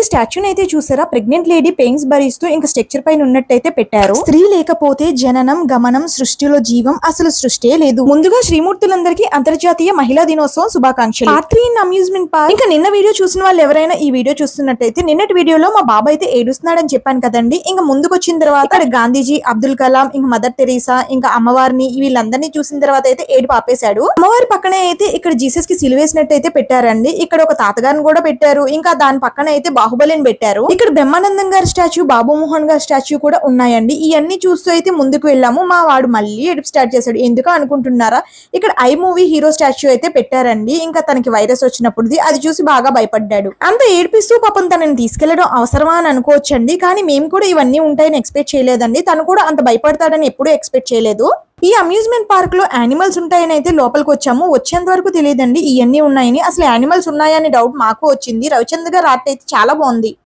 ఈ స్టాచ్యూని అయితే చూసారా? ప్రెగ్నెంట్ లేడీ పెయిన్స్ భరిస్తూ ఇంకా స్ట్రక్చర్ పైన ఉన్నట్టయితే పెట్టారు. స్త్రీ లేకపోతే జననం గమనం సృష్టిలో జీవం అసలు సృష్టే లేదు. ముందుగా శ్రీమూర్తులందరికీ అంతర్జాతీయ మహిళా దినోత్సవం శుభాకాంక్షలు. పార్ట్ త్రీ అమ్యూజ్మెంట్ పార్క్ ఇంకా నిన్న వీడియో చూసిన వాళ్ళు ఎవరైనా ఈ వీడియో చూస్తున్నట్టయితే నిన్నటి వీడియోలో మా బాబా అయితే ఏడుస్తున్నాడని చెప్పాను కదండి. ఇంకా ముందుకు వచ్చిన తర్వాత ఇక్కడ గాంధీజీ అబ్దుల్ కలాం ఇంకా మదర్ తెరీసా ఇంకా అమ్మవారిని వీళ్ళందరినీ చూసిన తర్వాత అయితే ఏడు పాపేశాడు. అమ్మవారి పక్కనే అయితే ఇక్కడ జీసస్కి సిలువేసినట్టు అయితే పెట్టారండి. ఇక్కడ ఒక తాతగారిని కూడా పెట్టారు. ఇంకా దాని పక్కన అయితే బాహుబలిని పెట్టారు. ఇక్కడ బ్రహ్మానందం గారి స్టాచ్యూ బాబుమోహన్ గారి స్టాచ్యూ కూడా ఉన్నాయండి. ఇవన్నీ చూస్తూ అయితే ముందుకు వెళ్ళాము. మా వాడు మళ్ళీ ఎడుపు స్టార్ట్ చేశాడు. ఎందుకు అనుకుంటున్నారా? ఇక్కడ ఐ మూవీ హీరో స్టాచ్యూ అయితే పెట్టారండి. ఇంకా తనకి వైరస్ వచ్చినప్పుడు అది చూసి బాగా భయపడ్డాడు. అంత ఏడిపిస్తూ పాపం తనని తీసుకెళ్ళడం అవసరమా అని అనుకోవచ్చండి. కానీ మేము కూడా ఇవన్నీ ఉంటాయని ఎక్స్పెక్ట్ చేయలేదండి. తను కూడా అంత భయపడతాడని ఎప్పుడూ ఎక్స్పెక్ట్ చేయలేదు. ఈ అమ్యూజ్మెంట్ పార్క్లో యానిమల్స్ ఉంటాయని అయితే లోపలికి వచ్చాము. వచ్చేంత వరకు తెలియదండి. ఇవన్నీ ఉన్నాయని. అసలు యానిమల్స్ ఉన్నాయని డౌట్ మాకు వచ్చింది. రవిచంద్ర గారు ఆర్ట్ అయితే చాలా బాగుంది.